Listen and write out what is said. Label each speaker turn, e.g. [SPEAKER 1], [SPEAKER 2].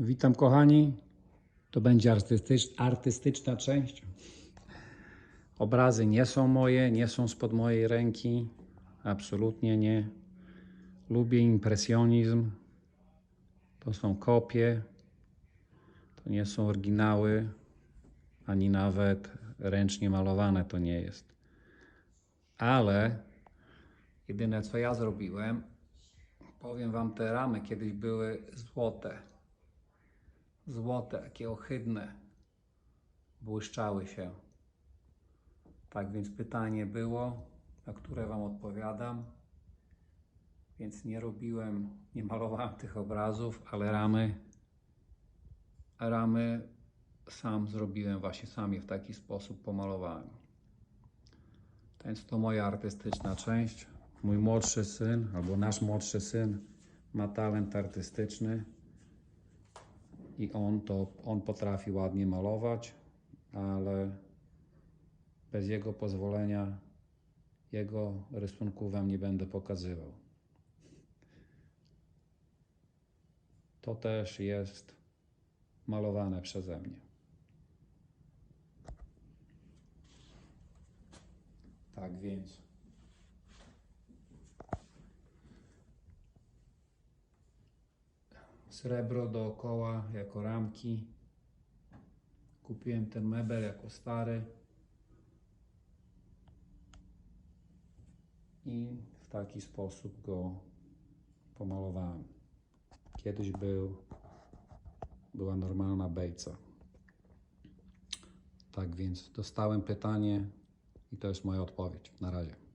[SPEAKER 1] Witam kochani. To będzie artystycz, artystyczna część. Obrazy nie są moje, nie są spod mojej ręki. Absolutnie nie. Lubię impresjonizm. To są kopie. To nie są oryginały, ani nawet ręcznie malowane to nie jest. Ale jedyne co ja zrobiłem, powiem wam, te ramy kiedyś były złote. Złote, takie ohydne. Błyszczały się. Tak więc pytanie było, na które wam odpowiadam. Więc nie robiłem, nie malowałem tych obrazów, ale ramy, ramy sam zrobiłem, właśnie sam je w taki sposób pomalowałem. Więc to moja artystyczna część. Mój młodszy syn, albo nasz młodszy syn, ma talent artystyczny i on to, on potrafi ładnie malować, ale bez jego pozwolenia jego rysunków wam nie będę pokazywał. To też jest malowane przeze mnie. Tak więc. Srebro dookoła jako ramki. Kupiłem ten mebel jako stary. I w taki sposób go pomalowałem. Kiedyś był, była normalna bejca. Tak więc dostałem pytanie i to jest moja odpowiedź. Na razie.